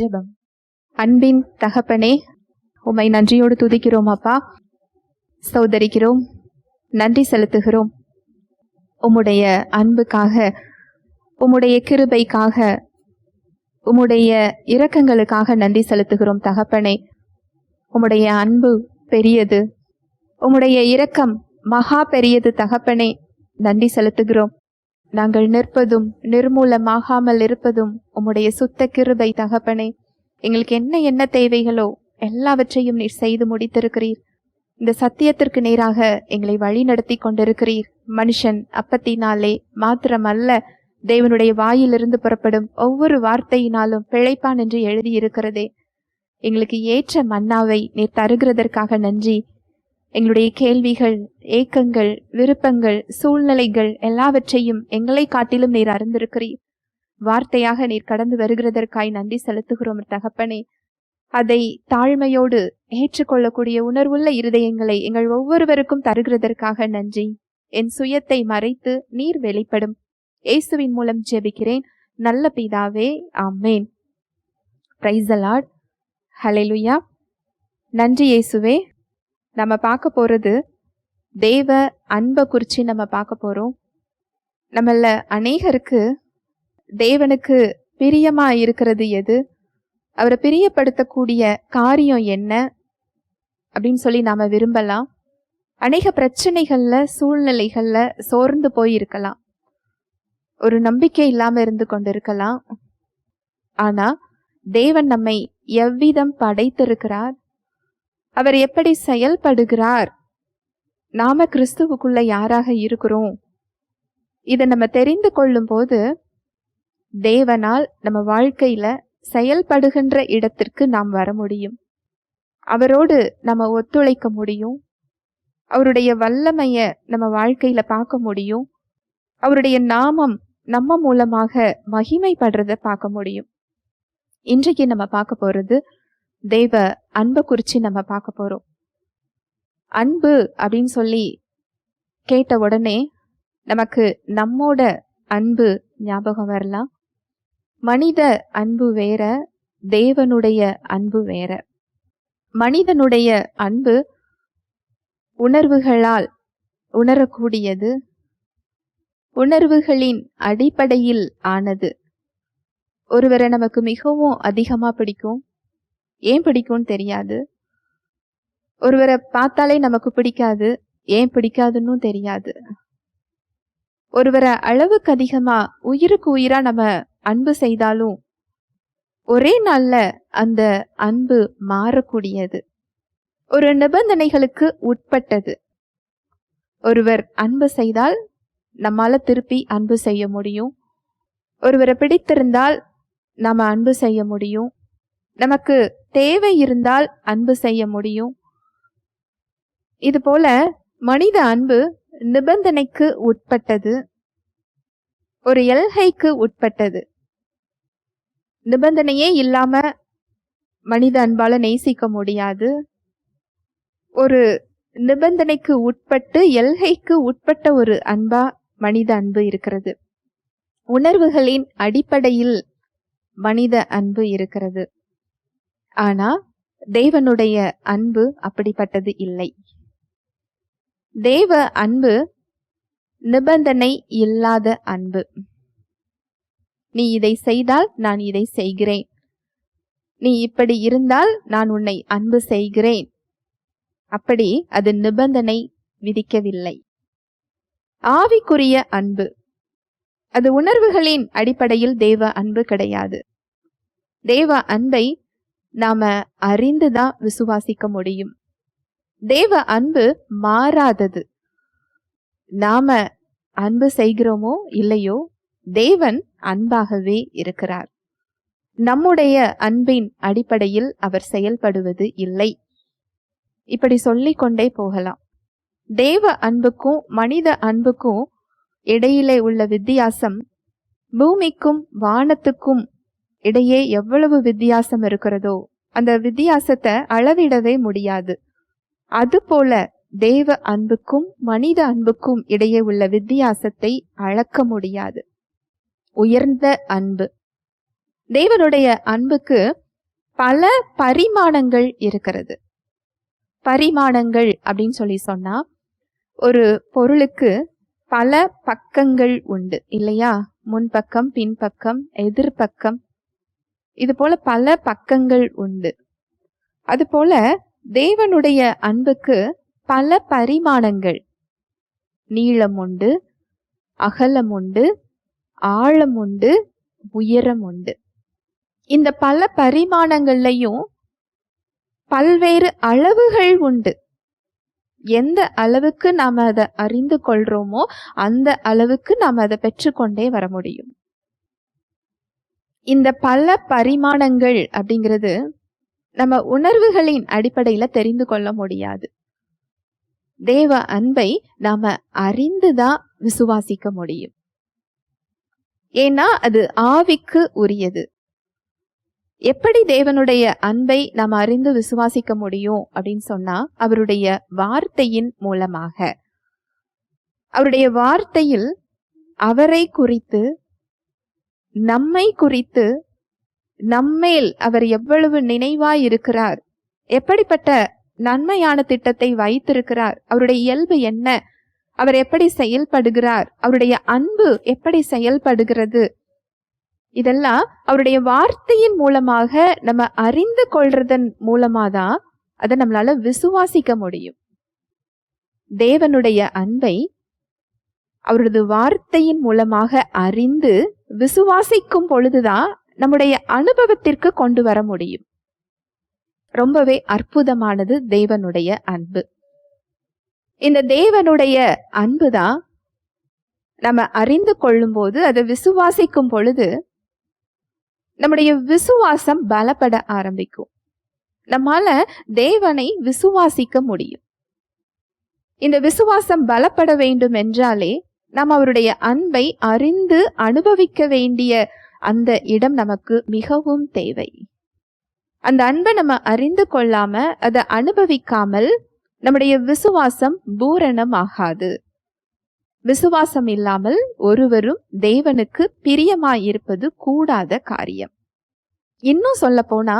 ஜெபம். அன்பின் தகப்பனே உம்மை நன்றியோடு துதிக்கிறோம் அப்பா. சௌதரிக்கிறோம் நன்றி செலுத்துகிறோம். உம்முடைய அன்புக்காக உம்முடைய கிருபைக்காக உம்முடைய இரக்கங்களுக்காக நன்றி செலுத்துகிறோம் தகப்பனே. உம்முடைய அன்பு பெரியது. உம்முடைய இரக்கம் மகா பெரியது தகப்பனே. நன்றி செலுத்துகிறோம். நாங்கள் நிற்பதும் நிர்மூலமாகாமல் இருப்பதும் உம்முடைய சுத்த கிருபை தகப்பனே. எங்களுக்கு என்ன என்ன தேவைகளோ எல்லாவற்றையும் நீர் செய்து முடித்திருக்கிறீர். இந்த சத்தியத்திற்கு நேராக எங்களை வழி நடத்தி கொண்டிருக்கிறீர். மனுஷன் அப்பத்தினாலே மாத்திரமல்ல தேவனுடைய வாயிலிருந்து புறப்படும் ஒவ்வொரு வார்த்தையினாலும் பிழைப்பான் என்று எழுதியிருக்கிறதே. எங்களுக்கு ஏற்ற மன்னாவை நீர் தருகிறதற்காக நன்றி. எங்களுடைய கேள்விகள் ஏக்கங்கள் விருப்பங்கள் சூழ்நிலைகள் எல்லாவற்றையும் எங்களை காட்டிலும் நீர் அறிந்திருக்கிறீர். வார்த்தையாக நீர் கடந்து வருகிறதற்காய் நன்றி செலுத்துகிறோம் தகப்பனே. அதை தாழ்மையோடு ஏற்றுக்கொள்ளக்கூடிய உணர்வுள்ள இருதயங்களை எங்கள் ஒவ்வொருவருக்கும் தருகிறதற்காக நன்றி. என் சுயத்தை மறைத்து நீர் வெளிப்படும். இயேசுவின் மூலம் ஜெபிக்கிறேன். நல்ல பிதாவே ஆமேன். பிரைசலாட் ஹலெலுயா நன்றி இயேசுவே. நம்ம பார்க்க போகிறது தேவ அன்பை குறித்து நம்ம பார்க்க போகிறோம் நம்மள அநேகருக்கு தேவனுக்கு பிரியமாக இருக்கிறது எது? அவரை பிரியப்படுத்தக்கூடிய காரியம் என்ன? அப்படின்னு சொல்லி நாம் விரும்பலாம். அநேக பிரச்சனைகளில் சூழ்நிலைகளில் சோர்ந்து போய் இருக்கலாம் ஒரு நம்பிக்கை இல்லாமல் இருந்து கொண்டிருக்கலாம். ஆனால் தேவன் நம்மை எவ்விதம் படைத்திருக்கிறார்? அவர் எப்படி செயல்படுகிறார்? நாம கிறிஸ்துவுக்குள்ள யாராக இருக்கிறோம்? இதை நம்ம தெரிந்து கொள்ளும் போது தேவனால் நம்ம வாழ்க்கையில செயல்படுகின்ற இடத்திற்கு நாம் வர முடியும். அவரோடு நம்ம ஒத்துழைக்க முடியும். அவருடைய வல்லமைய நம்ம வாழ்க்கையில பார்க்க முடியும். அவருடைய நாமம் நம்ம மூலமாக மகிமைப்படுறத பார்க்க முடியும். இன்றைக்கு நம்ம பார்க்க போறது தெய்வ அன்பை குறித்து நம்ம பார்க்க போகிறோம் அன்பு அப்படின்னு சொல்லி கேட்ட உடனே நமக்கு நம்மோட அன்பு ஞாபகம் வரலாம். மனித அன்பு வேற தேவனுடைய அன்பு வேற. மனிதனுடைய அன்பு உணர்வுகளால் உணரக்கூடியது உணர்வுகளின் அடிப்படையில் ஆனது. ஒருவரை நமக்கு மிகவும் அதிகமாக பிடிக்கும். ஏன் பிடிக்கும்னு தெரியாது. ஒருவரை பார்த்தாலே நமக்கு பிடிக்காது ஏன் பிடிக்காதுன்னு தெரியாது. ஒருவரை அளவுக்கு அதிகமா உயிருக்கு உயிரா நம்ம அன்பு செய்தாலும் ஒரே நாள்ல அந்த அன்பு மாறக்கூடியது. ஒரு நிபந்தனைகளுக்கு உட்பட்டது. ஒருவர் அன்பு செய்தால் நம்மால திருப்பி அன்பு செய்ய முடியும். ஒருவரை பிடித்திருந்தால் நாம அன்பு செய்ய முடியும். நமக்கு தேவை இருந்தால் அன்பு செய்ய முடியும். இது போல மனித அன்பு நிபந்தனைக்கு உட்பட்டது. ஒரு எல்கைக்கு உட்பட்டது. நிபந்தனையே இல்லாம மனித அன்பால நேசிக்க முடியாது. ஒரு நிபந்தனைக்கு உட்பட்டு எல்கைக்கு உட்பட்ட ஒரு அன்பா மனித அன்பு இருக்கிறது. உணர்வுகளின் அடிப்படையில் மனித அன்பு இருக்கிறது. ஆனா தேவனுடைய அன்பு அப்படிப்பட்டது இல்லை. தேவ அன்பு நிபந்தனை இல்லாத அன்பு. நீ இதை செய்தால் நான் இதை செய்கிறேன். நீ இப்படி இருந்தால் நான் உன்னை அன்பு செய்கிறேன். அப்படி அது நிபந்தனை விதிக்கவில்லை. ஆவிக்குரிய அன்பு. அது உணர்வுகளின் அடிப்படையில் தேவ அன்பு கிடையாது. தேவ அன்பை நாம அறிந்துதான் விசுவாசிக்க முடியும். தேவ அன்பு மாறாதது. நாம அன்பு செய்கிறோமோ இல்லையோ தேவன் அன்பாகவே இருக்கிறார். நம்முடைய அன்பின் அடிப்படையில் அவர் செயல்படுவது இல்லை. இப்படி சொல்லிக் கொண்டே போகலாம். தேவ அன்புக்கும் மனித அன்புக்கும் இடையிலே உள்ள வித்தியாசம் பூமிக்கும் வானத்துக்கும் இடையே எவ்வளவு வித்தியாசம் இருக்கிறதோ அந்த வித்தியாசத்தை அளவிடவே முடியாது. அதுபோல தேவ அன்புக்கும் மனித அன்புக்கும் இடையே உள்ள வித்தியாசத்தை அளக்க முடியாது. உயர்ந்த அன்பு. தேவனுடைய அன்புக்கு பல பரிமாணங்கள் இருக்கிறது. பரிமாணங்கள் அப்படின்னு சொல்லி சொன்னா ஒரு பொருளுக்கு பல பக்கங்கள் உண்டு இல்லையா? முன்பக்கம் பின்பக்கம் எதிர்பக்கம் இது போல பல பக்கங்கள் உண்டு. அதுபோல தேவனுடைய அன்புக்கு பல பரிமாணங்கள். நீளம் உண்டு அகலம் உண்டு ஆழம் உண்டு உயரம் உண்டு. இந்த பல பரிமாணங்கள்லையும் பல்வேறு அளவுகள் உண்டு. எந்த அளவுக்கு நாம் அதை அறிந்து கொள்றோமோ அந்த அளவுக்கு நாம் அதை பெற்றுக்கொண்டே வர முடியும். இந்த பல பரிமாணங்கள் அப்படிங்கிறது நம்ம உணர்வுகளின் அடிப்படையில தெரிந்து கொள்ள முடியாது. தேவ அன்பை நாம அறிந்துதான் விசுவாசிக்க முடியும். ஏன்னா அது ஆவிக்கு உரியது. எப்படி தேவனுடைய அன்பை நாம் அறிந்து விசுவாசிக்க முடியும் அப்படின்னு சொன்னா அவருடைய வார்த்தையின் மூலமாக. அவருடைய வார்த்தையில் அவரை குறித்து நம்மை குறித்து நம்மேல் அவர் எவ்வளவு நினைவாய் இருக்கிறார் எப்படிப்பட்ட நன்மையான திட்டத்தை வைத்திருக்கிறார்? அவருடைய இயல்பு என்ன? அவர் எப்படி செயல்படுகிறார்? அவருடைய அன்பு எப்படி செயல்படுகிறது? இதெல்லாம் அவருடைய வார்த்தையின் மூலமாக நம்ம அறிந்து கொள்றதன் மூலமாதான் அதை நம்மளால விசுவாசிக்க முடியும். தேவனுடைய அன்பை அவரது வார்த்தையின் மூலமாக அறிந்து விசுவாசிக்கும் பொழுதுதான் நம்முடைய அனுபவத்திற்கு கொண்டு வர முடியும். ரொம்பவே அற்புதமானது தேவனுடைய அன்பு. இந்த தேவனுடைய அன்பு தான் நம்ம அறிந்து கொள்ளும் போது அதை விசுவாசிக்கும் பொழுது நம்முடைய விசுவாசம் பலப்பட ஆரம்பிக்கும். நம்மால தேவனை விசுவாசிக்க முடியும். இந்த விசுவாசம் பலப்பட வேண்டும் என்றாலே நாம் அவருடைய அன்பை அறிந்து அனுபவிக்க வேண்டிய அந்த இடம் நமக்கு மிகவும் தேவை. அந்த அன்பை நம்ம அறிந்து கொள்ளாம அதை அனுபவிக்காமல் நம்முடைய விசுவாசம் பூரணம் ஆகாது. விசுவாசம் இல்லாமல் ஒருவரும் தேவனுக்கு பிரியமாயிருப்பது கூடாத காரியம். இன்னும் சொல்ல போனா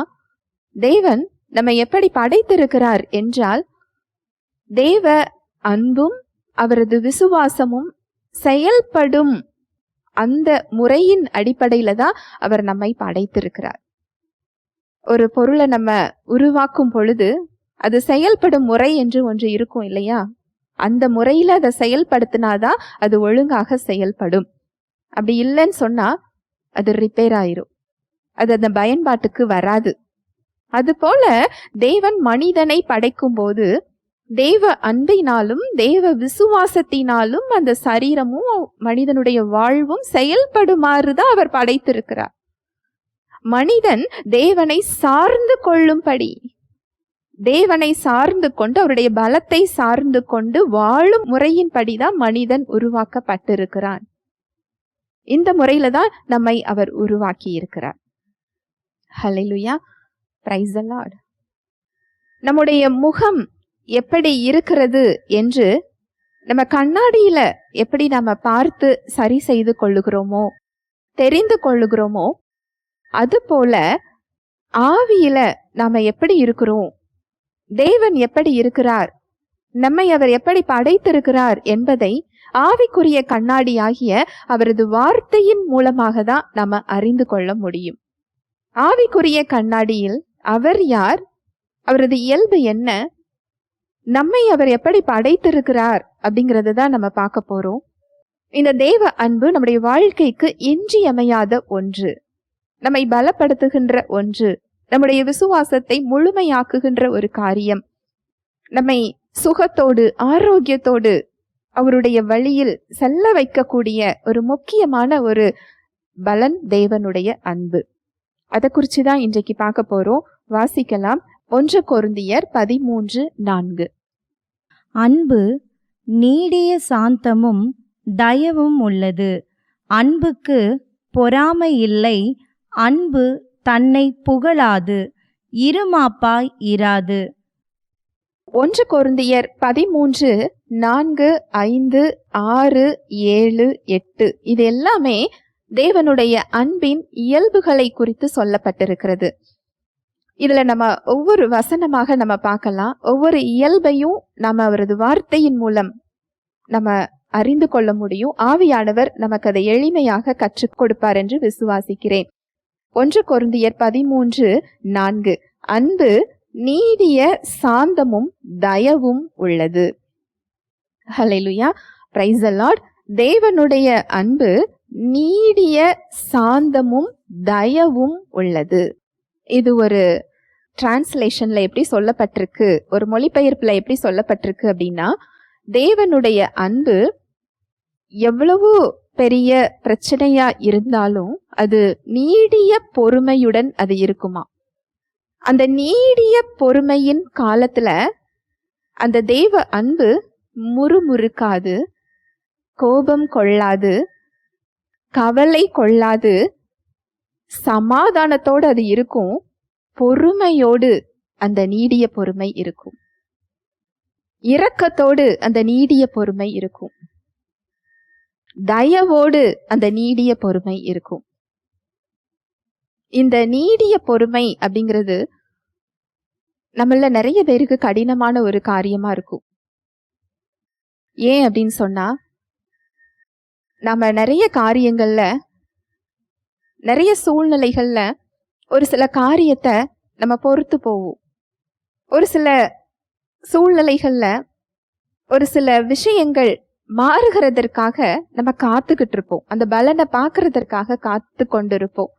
தேவன் நம்ம எப்படி படைத்திருக்கிறார் என்றால் தேவ அன்பும் அவரது விசுவாசமும் செயல்படும் அந்த முறையின் அடிப்படையில தான் அவர் நம்மை படைத்திருக்கிறார். ஒரு பொருளை நம்ம உருவாக்கும் பொழுது அது செயல்படும் முறை என்று ஒன்று இருக்கும் இல்லையா? அந்த முறையில அதை செயல்படுத்தினாதான் அது ஒழுங்காக செயல்படும். அப்படி இல்லைன்னு சொன்னா அது ரிப்பேர் ஆயிரும். அது அந்த பயன்பாட்டுக்கு வராது. அதுபோல தேவன் மனிதனை படைக்கும் போது தேவ அன்பினாலும் தேவ விசுவாசத்தினாலும் அந்த சரீரமும் மனிதனுடைய வாழ்வும் செயல்படுமாறு தான் அவர் படைத்திருக்கிறார். மனிதன் தேவனை சார்ந்து கொள்ளும்படி தேவனை சார்ந்து கொண்டு அவருடைய பலத்தை சார்ந்து கொண்டு வாழும் முறையின்படிதான் மனிதன் உருவாக்கப்பட்டிருக்கிறான். இந்த முறையில தான் நம்மை அவர் உருவாக்கி இருக்கிறார் ஹலெலுயா பிரைஸ் நம்முடைய முகம் எப்படி இருக்கிறது என்று நம்ம கண்ணாடியில எப்படி நம்ம பார்த்து சரி செய்து கொள்ளுகிறோமோ தெரிந்து கொள்ளுகிறோமோ அது போல ஆவியில நாம எப்படி இருக்கிறோம் தேவன் எப்படி இருக்கிறார் நம்மை அவர் எப்படி படைத்திருக்கிறார் என்பதை ஆவிக்குரிய கண்ணாடியாகிய அவரது வார்த்தையின் மூலமாக தான் நாம அறிந்து கொள்ள முடியும். ஆவிக்குரிய கண்ணாடியில் அவர் யார் அவரது இயல்பு என்ன நம்மை அவர் எப்படி படைத்திருக்கிறார் அப்படிங்கறது தான் நம்ம பார்க்க போறோம். இந்த தேவ அன்பு நம்முடைய வாழ்க்கைக்கு இன்றியமையாத ஒன்று. நம்மை பலப்படுத்துகின்ற ஒன்று. நம்முடைய விசுவாசத்தை முழுமையாக்குகின்ற ஒரு காரியம். நம்மை சுகத்தோடு ஆரோக்கியத்தோடு அவருடைய வழியில் செல்ல வைக்கக்கூடிய ஒரு முக்கியமான ஒரு பலன் தேவனுடைய அன்பு. அதை குறித்து தான் இன்றைக்கு பார்க்க போறோம். வாசிக்கலாம். ஒன்று கொருந்தியர் பதிமூன்று நான்கு. அன்பு நீடிய சாந்தமும் தயவும் உள்ளது. அன்புக்கு பொறாமை இல்லை. அன்பு தன்னை புகழாது. இருமாப்பாய் இராது. ஒன்று கொருந்தியர் பதிமூன்று நான்கு ஐந்து ஆறு ஏழு எட்டு. இது எல்லாமே தேவனுடைய அன்பின் இயல்புகளை குறித்து சொல்லப்பட்டிருக்கிறது. இதில் நம்ம ஒவ்வொரு வசனமாக நம்ம பார்க்கலாம். ஒவ்வொரு இயல்பையும் நம்ம அவரது வார்த்தையின் மூலம் நம்ம அறிந்து கொள்ள முடியும். ஆவியானவர் நமக்கு அதை எளிமையாக கற்றுக் கொடுப்பார் என்று விசுவாசிக்கிறேன். ஒன்று கொருந்தியர் பதிமூன்று நான்கு. அன்பு நீடிய சாந்தமும் தயவும் உள்ளது. ஹலெலுயா பிரைஸ் அலாட் தேவனுடைய அன்பு நீடிய சாந்தமும் தயவும் உள்ளது. இது ஒரு டிரான்ஸ்லேஷன்ல எப்படி சொல்லப்பட்டிருக்கு ஒரு மொழிபெயர்ப்புல எப்படி சொல்லப்பட்டிருக்கு அப்படின்னா தேவனுடைய அன்பு எவ்வளவு பெரிய பிரச்சனையா இருந்தாலும் அது நீடிய பொறுமையுடன் அது இருக்குமா? அந்த நீடிய பொறுமையின் காலத்துல அந்த தேவ அன்பு முறுமுறுக்காது கோபம் கொள்ளாது கவலை கொள்ளாது சமாதானத்தோடு அது இருக்கும். பொறுமையோடு அந்த நீடிய பொறுமை இருக்கும். இரக்கத்தோடு அந்த நீடிய பொறுமை இருக்கும். தயவோடு அந்த நீடிய பொறுமை இருக்கும். இந்த நீடிய பொறுமை அப்படிங்கிறது நம்மள நிறைய பேருக்கு கடினமான ஒரு காரியமா இருக்கும். ஏன் அப்படின்னு சொன்னா நம்ம நிறைய காரியங்கள்ல நிறைய சூழ்நிலைகள்ல ஒரு சில காரியத்தை நம்ம பொறுத்து போவோம். ஒரு சில சூழ்நிலைகளில் ஒரு சில விஷயங்கள் மாறுகிறதற்காக நம்ம காத்துக்கிட்டு இருப்போம். அந்த பலனை பார்க்கறதற்காக காத்து கொண்டிருப்போம்.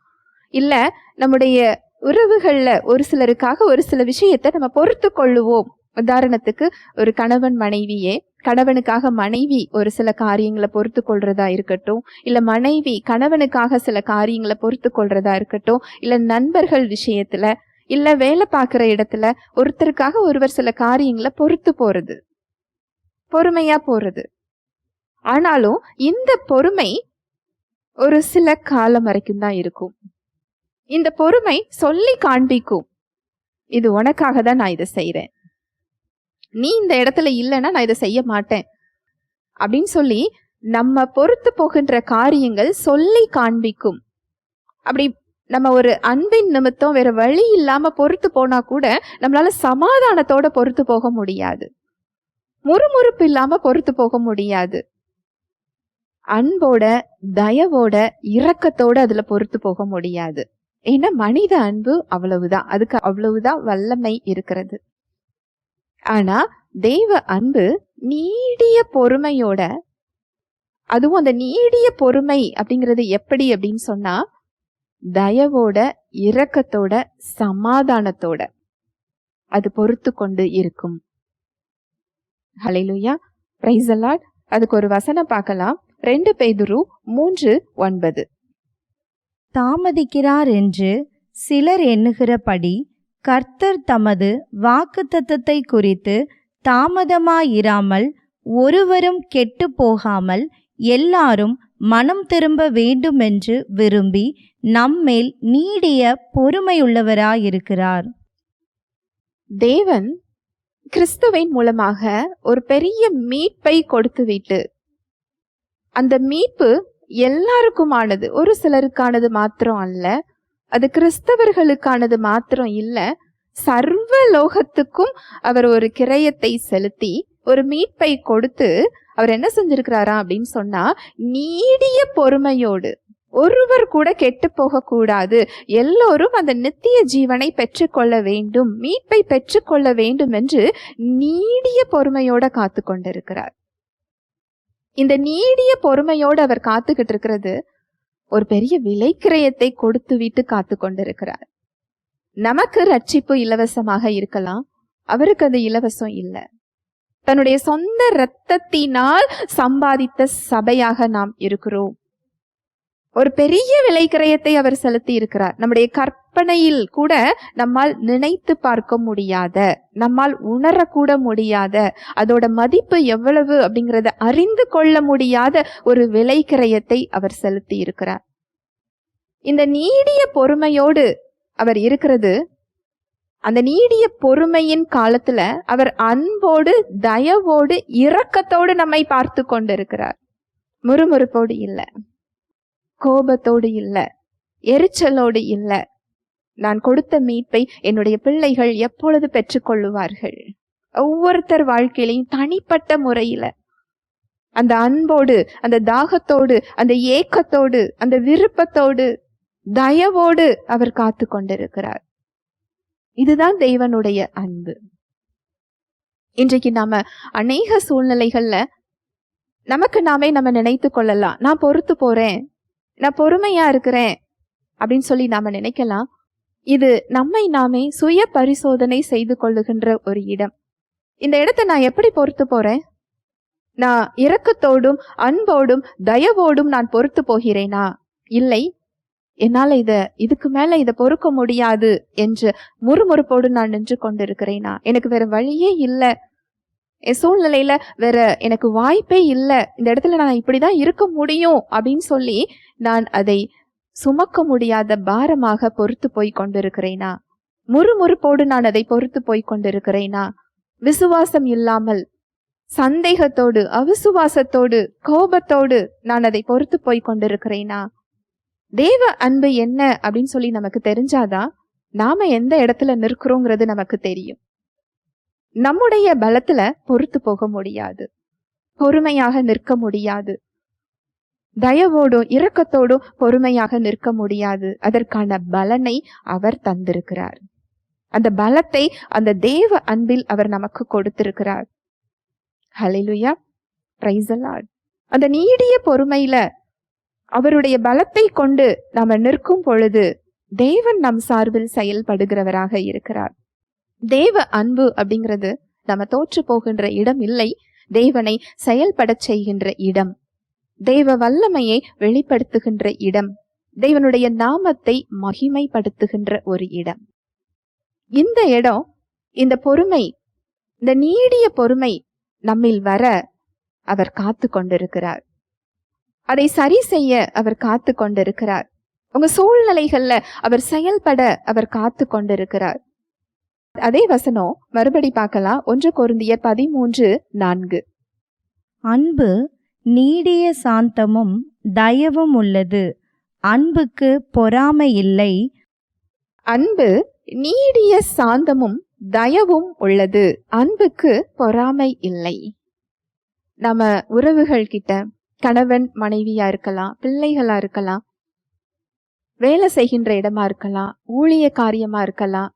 இல்லை நம்முடைய உறவுகளில் ஒரு சிலருக்காக ஒரு சில விஷயத்தை நம்ம பொறுத்து கொள்ளுவோம். உதாரணத்துக்கு ஒரு கணவன் மனைவியே கணவனுக்காக மனைவி ஒரு சில காரியங்களை பொறுத்து கொள்றதா இருக்கட்டும் இல்ல மனைவி கணவனுக்காக சில காரியங்களை பொறுத்து கொள்றதா இருக்கட்டும் இல்ல நண்பர்கள் விஷயத்துல இல்ல வேலை பார்க்குற இடத்துல ஒருத்தருக்காக ஒருவர் சில காரியங்களை பொறுத்து போறது பொறுமையா போறது. ஆனாலும் இந்த பொறுமை ஒரு சில காலம் வரைக்கும் தான் இருக்கும். இந்த பொறுமை சொல்லி காண்பிக்கும். இது உனக்காக தான் நான் இதை செய்கிறேன் நீ இந்த இடத்துல இல்லைன்னா நான் இதை செய்ய மாட்டேன். அப்படின்னு சொல்லி நம்ம பொறுத்து போகின்ற காரியங்கள் சொல்லி காண்பிக்கும். அப்படி நம்ம ஒரு அன்பின் நிமித்தம் வேற வழி இல்லாம பொறுத்து போனா கூட நம்மளால சமாதானத்தோட பொறுத்து போக முடியாது. முறுமுறுப்பு இல்லாம பொறுத்து போக முடியாது. அன்போட தயவோட இரக்கத்தோட அதுல பொறுத்து போக முடியாது. ஏன்னா மனித அன்பு அவ்வளவுதான். அதுக்கு அவ்வளவுதான் வல்லமை இருக்கிறது. ஆனா தெய்வ அன்பு நீடிய பொறுமையோட அதுவும் அந்த நீடிய பொறுமை அப்படிங்கிறது எப்படி அப்படின்னு சொன்னா தயவோட இரக்கத்தோட சமாதானத்தோட அது பொறுத்து கொண்டு இருக்கும். ஹalleluya பிரைஸ் அலாட் அதுக்கு ஒரு வசனம் பார்க்கலாம். ரெண்டு பேதுரு மூன்று ஒன்பது. தாமதிக்கிறார் என்று சிலர் எண்ணுகிறபடி கர்த்தர் தமது வாக்குத்தத்தத்தை குறித்து தாமதமாயிராமல் ஒருவரும் கெட்டு போகாமல் எல்லாரும் மனம் திரும்ப வேண்டுமென்று விரும்பி நம்மேல் நீடிய பொறுமையுள்ளவராயிருக்கிறார். தேவன் கிறிஸ்துவின் மூலமாக ஒரு பெரிய மீட்பை கொடுத்துவிட்டு அந்த மீட்பு எல்லாருக்குமானது ஒரு சிலருக்கானது மாத்திரம் அல்ல அது கிறிஸ்தவர்களுக்கானது மாத்திரம் இல்ல. சர்வ லோகத்துக்கும் அவர் ஒரு கிரயத்தை செலுத்தி ஒரு மீட்பை கொடுத்து அவர் என்ன செஞ்சிருக்கிறாரா அப்படின்னு சொன்னா நீடிய பொறுமையோடு. ஒருவர் கூட கெட்டு போக கூடாது. எல்லோரும் அந்த நித்திய ஜீவனை பெற்றுக்கொள்ள வேண்டும் மீட்பை பெற்றுக்கொள்ள வேண்டும் என்று நீடிய பொறுமையோட காத்து கொண்டிருக்கிறார் இந்த நீடிய பொறுமையோடு அவர் காத்துக்கிட்டு இருக்கிறது ஒரு பெரிய விலைக்கிரயத்தை கொடுத்து விட்டு காத்து கொண்டிருக்கிறார். நமக்கு ரட்சிப்பு இலவசமாக இருக்கலாம். அவருக்கு அது இலவசம் இல்லை. தன்னுடைய சொந்த இரத்தத்தினால் சம்பாதித்த சபையாக நாம் இருக்கிறோம். ஒரு பெரிய விலைக்கிரயத்தை அவர் செலுத்தி இருக்கிறார் நம்முடைய கற்பனையில் கூட நம்மால் நினைத்து பார்க்க முடியாத நம்மால் உணரக்கூட முடியாத அதோட மதிப்பு எவ்வளவு அப்படிங்கறத அறிந்து கொள்ள முடியாத ஒரு விலைக்கிரயத்தை அவர் செலுத்தி இருக்கிறார் இந்த நீடிய பொறுமையோடு அவர் இருக்கிறது. அந்த நீடிய பொறுமையின் காலத்துல அவர் அன்போடு தயவோடு இரக்கத்தோடு நம்மை பார்த்து கொண்டிருக்கிறார். முறுமுறுப்போடு இல்லை. கோபத்தோடு இல்லை எரிச்சலோடு இல்லை. நான் கொடுத்த மீட்பை என்னுடைய பிள்ளைகள் எப்பொழுது பெற்றுக்கொள்ளுவார்கள் ஒவ்வொருத்தர் வாழ்க்கையிலையும் தனிப்பட்ட முறையில. அந்த அன்போடு அந்த தாகத்தோடு அந்த ஏக்கத்தோடு அந்த விருப்பத்தோடு தயவோடு அவர் காத்து கொண்டிருக்கிறார். இதுதான் தெய்வனுடைய அன்பு. இன்றைக்கு நாம அநேக சூழ்நிலைகள்ல நமக்கு நாமே நம்ம நினைத்து கொள்ளலாம். நான் பொறுத்து போறேன். நான் பொறுமையா இருக்கிறேன் அப்படின்னு சொல்லி நாம நினைக்கலாம். இது நம்மை நாமே சுய பரிசோதனை செய்து கொள்ளுகின்ற ஒரு இடம். இந்த இடத்தை நான் எப்படி பொறுத்து போறேன்? நான் இரக்கத்தோடும் அன்போடும் தயவோடும் நான் பொறுத்து போகிறேனா? இல்லை. என்னால இத இதுக்கு மேல இதை பொறுக்க முடியாது என்று முறுமுறுப்போடு நான் நின்று கொண்டிருக்கிறேனா? எனக்கு வேற வழியே இல்லை. சூழ்நிலையில வேற எனக்கு வாய்ப்பே இல்லை. இந்த இடத்துல நான் இப்படிதான் இருக்க முடியும் அப்படின்னு சொல்லி நான் அதை சுமக்க முடியாத பாரமாக பொறுத்து போய் கொண்டிருக்கிறேனா? முறுமுறுப்போடு நான் அதை பொறுத்து போய் கொண்டிருக்கிறேனா? விசுவாசம் இல்லாமல் சந்தேகத்தோடு அவிசுவாசத்தோடு கோபத்தோடு நான் அதை பொறுத்து போய் கொண்டிருக்கிறேனா? தேவ அன்பு என்ன அப்படின்னு சொல்லி நமக்கு தெரிஞ்சாதான் நாம எந்த இடத்துல நிற்கிறோங்கிறது நமக்கு தெரியும். நம்முடைய பலத்துல பொறுத்து போக முடியாது. பொறுமையாக நிற்க முடியாது. தயவோடும் இரக்கத்தோடும் பொறுமையாக நிற்க முடியாது. அதற்கான பலனை அவர் தந்திருக்கிறார். அந்த பலத்தை அந்த தேவ அன்பில் அவர் நமக்கு கொடுத்திருக்கிறார். ஹலிலுயா பிரைசலாட் அந்த நீடிய பொறுமையில அவருடைய பலத்தை கொண்டு நாம நிற்கும் பொழுது தேவன் நம் சார்பில் செயல்படுகிறவராக இருக்கிறார். தேவ அன்பு அப்படிங்கிறது நம்ம தோற்று போகின்ற இடம் இல்லை தேவனை செயல்படச் செய்கின்ற இடம். தெய்வ வல்லமையை வெளிப்படுத்துகின்ற இடம். தேவனுடைய நாமத்தை மகிமைப்படுத்துகின்ற ஒரு இடம். இந்த இடம் இந்த பொறுமை இந்த நீடிய பொறுமை நம்மில் வர அவர் காத்து கொண்டிருக்கிறார். அதை சரி செய்ய அவர் காத்து கொண்டிருக்கிறார். உங்க சூழ்நிலைகள்ல அவர் செயல்பட அவர் காத்து கொண்டிருக்கிறார். அதே வசனம் மறுபடி பார்க்கலாம். ஒன்று கொருந்திய பதிமூன்று நான்கு. அன்பு நீடிய சாந்தமும் தயவும் உள்ளது. அன்புக்கு பொறாமை இல்லை. அன்பு நீடிய சாந்தமும் தயவும் உள்ளது. அன்புக்கு பொறாமை இல்லை. நம்ம உறவுகள் கிட்ட கணவன் மனைவியா இருக்கலாம் பிள்ளைகளா இருக்கலாம் வேலை செய்கின்ற இடமா இருக்கலாம் ஊழிய காரியமா இருக்கலாம்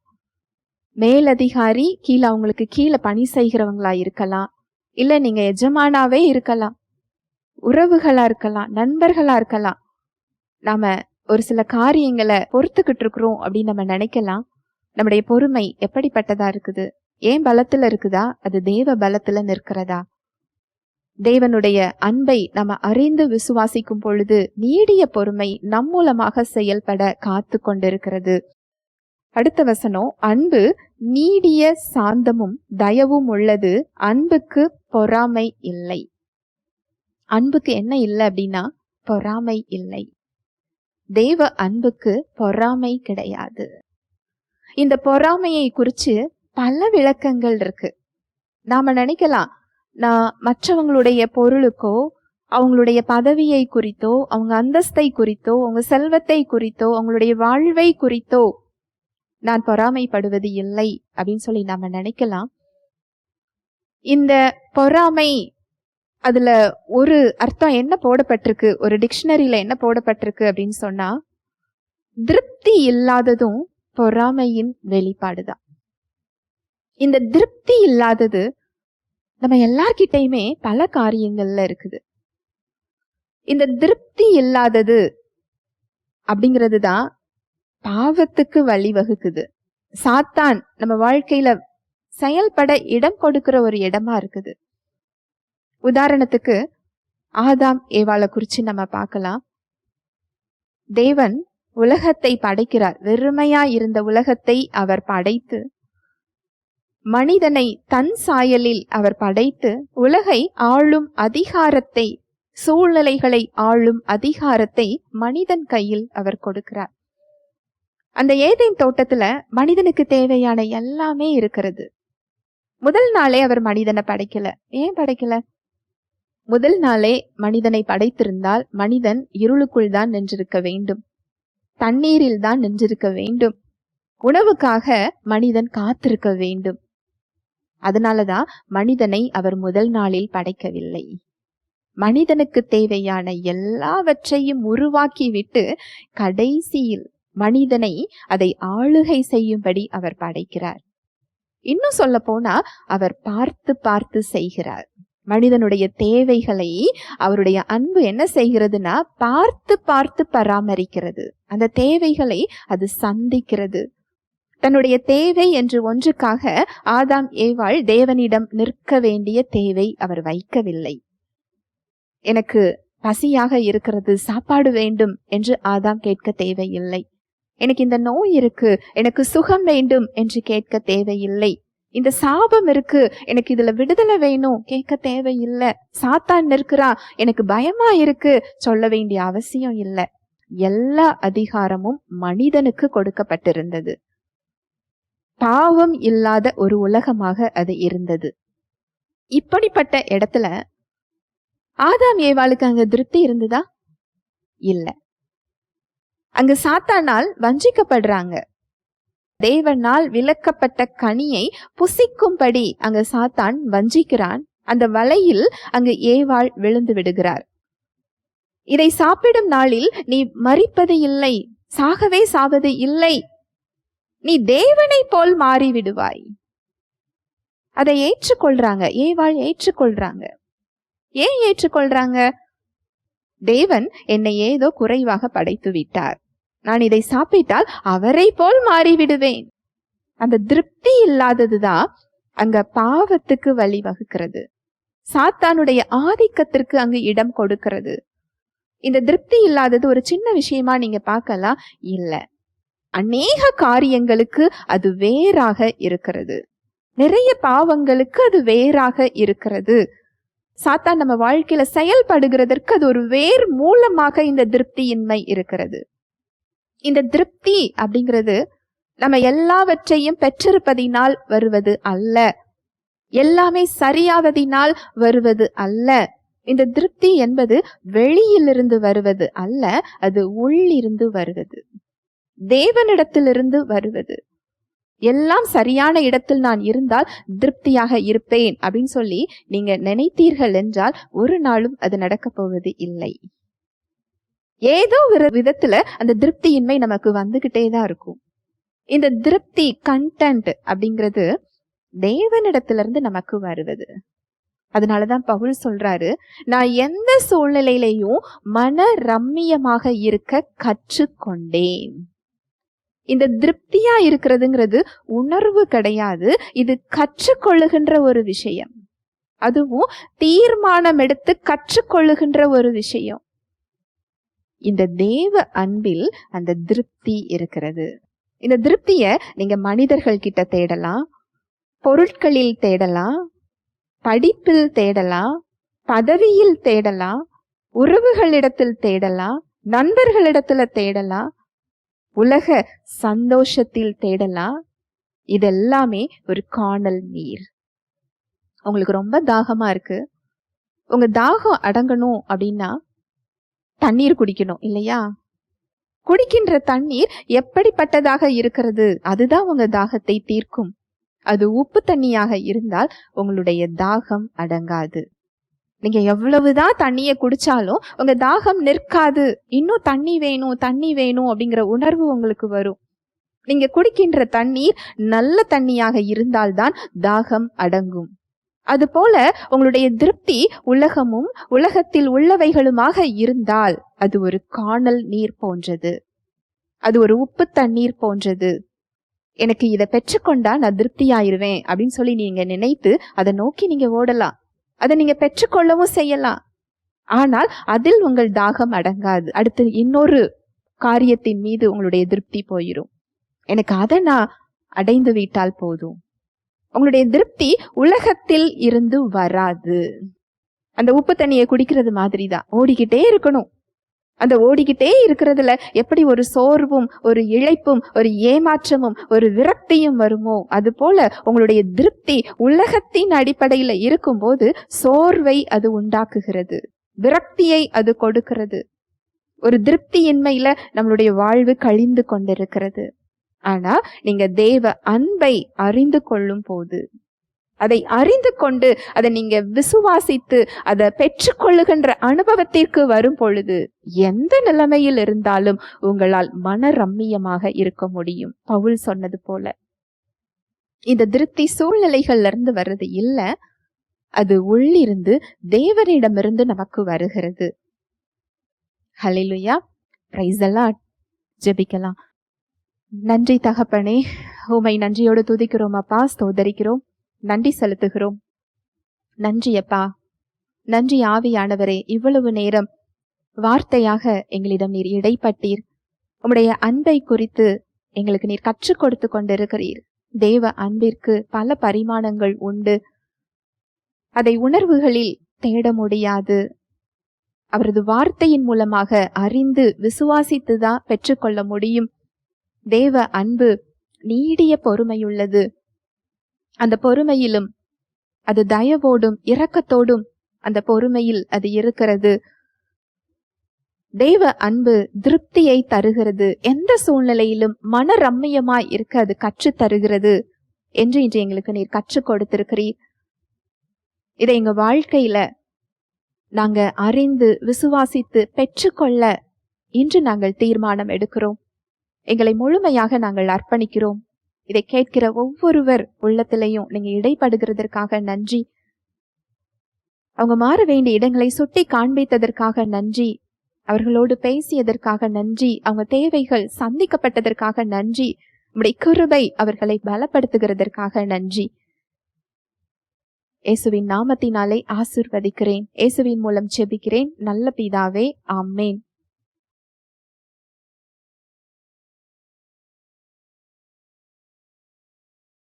மேலதிகாரி கீழே அவங்களுக்கு கீழே பணி செய்கிறவங்களா இருக்கலாம். இல்ல நீங்க எஜமானாவே இருக்கலாம். உறவுகளா இருக்கலாம் நண்பர்களா இருக்கலாம். நாம ஒரு சில காரியங்களை பொறுத்துக்கிட்டு இருக்கிறோம் அப்படின்னு நம்ம நினைக்கலாம். நம்முடைய பொறுமை எப்படிப்பட்டதா இருக்குது? ஏன் பலத்துல இருக்குதா? அது தேவ பலத்துல நிற்கிறதா? தேவனுடைய அன்பை நம்ம அறிந்து விசுவாசிக்கும் பொழுது நீடிய பொறுமை நம் மூலமாக செயல்பட காத்து கொண்டிருக்கிறது அடுத்த வசனம் அன்பு நீடிய சாந்தமும் தயவும் உள்ளது அன்புக்கு பொறாமை இல்லை. அன்புக்கு என்ன இல்லை அப்படின்னா பொறாமை இல்லை. தேவ அன்புக்கு பொறாமை கிடையாது. இந்த பொறாமையை குறித்து பல விளக்கங்கள் இருக்கு. நாம நினைக்கலாம் நான் மற்றவங்களுடைய பொருளுக்கோ அவங்களுடைய பதவியை குறித்தோ அவங்க அந்தஸ்தை குறித்தோ அவங்க செல்வத்தை குறித்தோ அவங்களுடைய வாழ்வை குறித்தோ நான் பொறாமைப்படுவது இல்லை அப்படின்னு சொல்லி நாம நினைக்கலாம். இந்த பொறாமை அதுல ஒரு அர்த்தம் என்ன போடப்பட்டிருக்கு? ஒரு டிக்ஷனரியில என்ன போடப்பட்டிருக்கு அப்படின்னு சொன்னா திருப்தி இல்லாததும் பொறாமையின் வெளிப்பாடுதான். இந்த திருப்தி இல்லாதது நம்ம எல்லார்கிட்டயுமே பல காரியங்கள்ல இருக்குது. இந்த திருப்தி இல்லாதது அப்படிங்கிறது தான் பாவத்துக்கு வழிவகுக்குது. சாத்தான் நம்ம வாழ்க்கையில செயல்பட இடம் கொடுக்கிற ஒரு இடமா இருக்குது. உதாரணத்துக்கு ஆதாம் ஏவாளை குறிச்சு நம்ம பார்க்கலாம். தேவன் உலகத்தை படைக்கிறார். வெறுமையா இருந்த உலகத்தை அவர் படைத்து மனிதனை தன் சாயலில் அவர் படைத்து உலகை ஆளும் அதிகாரத்தை சூழ்நிலைகளை ஆளும் அதிகாரத்தை மனிதன் கையில் அவர் கொடுக்கிறார். அந்த ஏதேன் தோட்டத்துல மனிதனுக்கு தேவையான எல்லாமே இருக்கிறது. முதல் நாளே அவர் மனிதனை படைக்கல. ஏன் படைக்கல? முதல் நாளே மனிதனை படைத்திருந்தால் மனிதன் இருளுக்குள் தான் நின்றிருக்க வேண்டும். தண்ணீரில் தான் நின்றிருக்க வேண்டும். உணவுக்காக மனிதன் காத்திருக்க வேண்டும். அதனாலதான் மனிதனை அவர் முதல் நாளில் படைக்கவில்லை. மனிதனுக்கு தேவையான எல்லாவற்றையும் உருவாக்கிவிட்டு கடைசியில் மனிதனை அதை ஆளுகை செய்யும்படி அவர் படைக்கிறார். இன்னும் சொல்ல போனா அவர் பார்த்து பார்த்து செய்கிறார். மனிதனுடைய தேவைகளை அவருடைய அன்பு என்ன செய்கிறதுனா பார்த்து பார்த்து பராமரிக்கிறது. அந்த தேவைகளை அது சந்திக்கிறது. தன்னுடைய தேவை என்று ஒன்றுக்காக ஆதாம் ஏவாள் தேவனிடம் நிற்க வேண்டிய தேவை அவர் வைக்கவில்லை. எனக்கு பசியாக இருக்கிறது சாப்பாடு வேண்டும் என்று ஆதாம் கேட்க தேவையில்லை. எனக்கு இந்த நோய் இருக்கு எனக்கு சுகம் வேண்டும் என்று கேட்க தேவையில்லை. இந்த சாபம் இருக்கு எனக்கு இதுல விடுதலை வேணும் கேட்க தேவையில்லை. சாத்தான் நிற்கிறா எனக்கு பயமா இருக்கு சொல்ல வேண்டிய அவசியம் இல்லை. எல்லா அதிகாரமும் மனிதனுக்கு கொடுக்கப்பட்டிருந்தது. பாவம் இல்லாத ஒரு உலகமாக அது இருந்தது. இப்படிப்பட்ட இடத்துல ஆதாம் ஏவாளுக்கு அங்க திருப்தி இருந்ததா? இல்லை. அங்கு சாத்தானால் வஞ்சிக்கப்படுறாங்க. தேவனால் விலக்கப்பட்ட கனியை புசிக்கும்படி அங்க சாத்தான் வஞ்சிக்கிறான். அந்த வலையில் அங்கு ஏவாள் விழுந்து விடுகிறார். இதை சாப்பிடும் நாளில் நீ மறிப்பது இல்லை சாகவே சாவது இல்லை. நீ தேவனை போல் மாறிவிடுவாய். அதை ஏற்றுக்கொள்றாங்க ஏவாள் ஏற்றுக்கொள்றாங்க. ஏன் ஏற்றுக்கொள்றாங்க? தேவன் என்னை ஏதோ குறைவாக படைத்து விட்டார் நான் இதை சாப்பிட்டால் அவரை போல் மாறிவிடுவேன். அந்த திருப்தி இல்லாததுதான் அங்க பாவத்துக்கு வழிவகுக்கிறது சாத்தானுடைய ஆதிக்கத்திற்கு அங்கு இடம் கொடுக்கிறது. இந்த திருப்தி இல்லாதது ஒரு சின்ன விஷயமா நீங்க பார்க்கலாம். இல்ல. அநேக காரியங்களுக்கு அது வேறாக இருக்கிறது. நிறைய பாவங்களுக்கு அது வேறாக இருக்கிறது. சாத்தான் நம்ம வாழ்க்கையில செயல்படுகிறதற்கு அது ஒரு வேர் மூலமாக இந்த திருப்தியின்மை இருக்கிறது. இந்த திருப்தி அப்படிங்கிறது நம்ம எல்லாவற்றையும் பெற்றிருப்பதினால் வருவது அல்ல. எல்லாமே சரியாவதினால் வருவது அல்ல. இந்த திருப்தி என்பது வெளியிலிருந்து வருவது அல்ல அது உள்ளிருந்து வருவது. தேவனிடத்திலிருந்து வருவது. எல்லாம் சரியான இடத்தில் நான் இருந்தால் திருப்தியாக இருப்பேன் அப்படின்னு சொல்லி நீங்க நினைத்தீர்கள் என்றால் ஒரு நாளும் அது நடக்கப் போவது இல்லை. ஏதோ ஒரு விதத்துல அந்த திருப்தியின்மை நமக்கு வந்துகிட்டே தான் இருக்கும். இந்த திருப்தி கண்டென்ட் அப்படிங்கிறது தேவனிடத்திலிருந்து நமக்கு வருவது. அதனாலதான் பவுல் சொல்றாரு நான் எந்த சூழ்நிலையிலையும் மன ரம்மியமாக இருக்க கற்றுக்கொண்டேன். இந்த திருப்தியா இருக்கிறதுங்கிறது உணர்வு கிடையாது இது கற்றுக்கொள்ளுகின்ற ஒரு விஷயம். அதுவும் தீர்மானம் எடுத்து கற்றுக்கொள்ளுகின்ற ஒரு விஷயம். இந்த தேவ அன்பில் அந்த திருப்தி இருக்கிறது. இந்த திருப்திய நீங்க மனிதர்கள் கிட்ட தேடலாம் பொருட்களில் தேடலாம் படிப்பில் தேடலாம் பதவியில் தேடலாம் உறவுகளிடத்தில் தேடலாம் நண்பர்களிடத்துல தேடலாம் உலக சந்தோஷத்தில் தேடலாம். இதெல்லாமே ஒரு காணல் நீர். உங்களுக்கு ரொம்ப தாகமா இருக்கு. உங்க தாகம் அடங்கணும் அப்படின்னா தண்ணீர் குடிக்கணும் இல்லையா? குடிக்கின்ற தண்ணீர் எப்படிப்பட்டதாக இருக்கிறது? அதுதான் உங்க தாகத்தை தீர்க்கும். அது உப்பு தண்ணியாக இருந்தால் உங்களுடைய தாகம் அடங்காது. நீங்க எவ்வளவுதான் தண்ணிய குடிச்சாலும் உங்க தாகம் நிற்காது. இன்னும் தண்ணி வேணும் தண்ணி வேணும் அப்படிங்கிற உணர்வு உங்களுக்கு வரும். நீங்க குடிக்கின்ற தண்ணீர் நல்ல தண்ணியாக இருந்தால்தான் தாகம் அடங்கும். அதுபோல உங்களுடைய திருப்தி உலகமும் உலகத்தில் உள்ளவைகளுமாக இருந்தால் அது ஒரு காணல் நீர் போன்றது. அது ஒரு உப்பு தண்ணீர் போன்றது. எனக்கு இதை பெற்றுக்கொண்டா நான் திருப்தியாயிருவேன் அப்படின்னு சொல்லி நீங்க நினைத்து அதை நோக்கி நீங்க ஓடலாம். அதை நீங்க பெற்றுக்கொள்ளவும் செய்யலாம். ஆனால் அதில் உங்கள் தாகம் அடங்காது. அடுத்து இன்னொரு காரியத்தின் மீது உங்களுடைய திருப்தி போயிடும் எனக்கு அதை நான் அடைந்து விட்டால் போதும். உங்களுடைய திருப்தி உலகத்தில் இருந்து வராது. அந்த உப்பு தண்ணியை குடிக்கிறது மாதிரி தான் ஓடிக்கிட்டே இருக்கணும். அந்த ஓடிக்கிட்டே இருக்கிறதுல எப்படி ஒரு சோர்வும் ஒரு இழைப்பும் ஒரு ஏமாற்றமும் ஒரு விரக்தியும் வருமோ? அது போல உங்களுடைய திருப்தி உலகத்தின் அடிப்படையில இருக்கும்போது சோர்வை அது உண்டாக்குகிறது. விரக்தியை அது கொடுக்கிறது. ஒரு திருப்தியின்மையில நம்மளுடைய வாழ்வு கழிந்து கொண்டிருக்கிறது. ஆனா நீங்க தேவ அன்பை அறிந்து கொள்ளும் போது அதை அறிந்து கொண்டு அதை நீங்க விசுவாசித்து அதை பெற்றுக்கொள்ளுகின்ற அனுபவத்திற்கு வரும் பொழுது எந்த நிலைமையில் இருந்தாலும் உங்களால் மன ரம்மியமாக இருக்க முடியும். பவுல் சொன்னது போல. இந்த திருப்தி சூழ்நிலைகள்ல இருந்து வர்றது இல்ல அது உள்ளிருந்து தேவனிடமிருந்து நமக்கு வருகிறது. ஹலிலுயா பிரைஸ் எல்லாம் ஜெபிக்கலாம். நன்றி தகப்பனே உமை நன்றியோடு துதிக்கிறோம் அப்பா ஸ்தோதரிக்கிறோம் நன்றி செலுத்துகிறோம். நன்றி அப்பா நன்றி ஆவியானவரே இவ்வளவு நேரம் வார்த்தையாக எங்களிடம் நீர் இடைப்பட்டீர். உம்முடைய அன்பை குறித்து எங்களுக்கு நீர் கற்றுக் கொடுத்து கொண்டிருக்கிறீர். தேவ அன்பிற்கு பல பரிமாணங்கள் உண்டு. அதை உணர்வுகளில் தேட முடியாது. அவரது வார்த்தையின் மூலமாக அறிந்து விசுவாசித்துதான் பெற்றுக்கொள்ள முடியும். தேவ அன்பு நீடிய பொறுமையுள்ளது. அந்த பொறுமையிலும் அது தயவோடும் இரக்கத்தோடும் அந்த பொறுமையில் அது இருக்கிறது. தேவ அன்பு திருப்தியை தருகிறது. எந்த சூழ்நிலையிலும் மன ரம்மியமாய் இருக்க அது கற்றுத் தருகிறது. என்று இன்று எங்களுக்கு நீர் கற்றுக் கொடுத்திருக்கிறீர். இதை எங்க வாழ்க்கையில நாங்க அறிந்து விசுவாசித்து பெற்றுக்கொள்ள இன்று நாங்கள் தீர்மானம் எடுக்கிறோம். எங்களை முழுமையாக நாங்கள் அர்ப்பணிக்கிறோம். இதை கேட்கிற ஒவ்வொருவர் உள்ளத்திலையும் நீங்க இடைப்படுகிறதற்காக நன்றி. அவங்க மாற வேண்டிய இடங்களை சுட்டி காண்பித்ததற்காக நன்றி. அவர்களோடு பேசியதற்காக நன்றி. அவங்க தேவைகள் சந்திக்கப்பட்டதற்காக நன்றி. உடைய கிருபை அவர்களை பலப்படுத்துகிறதற்காக நன்றி. இயேசுவின் நாமத்தினாலே ஆசிர்வதிக்கிறேன். இயேசுவின் மூலம் செபிக்கிறேன் நல்ல பிதாவே ஆமேன்.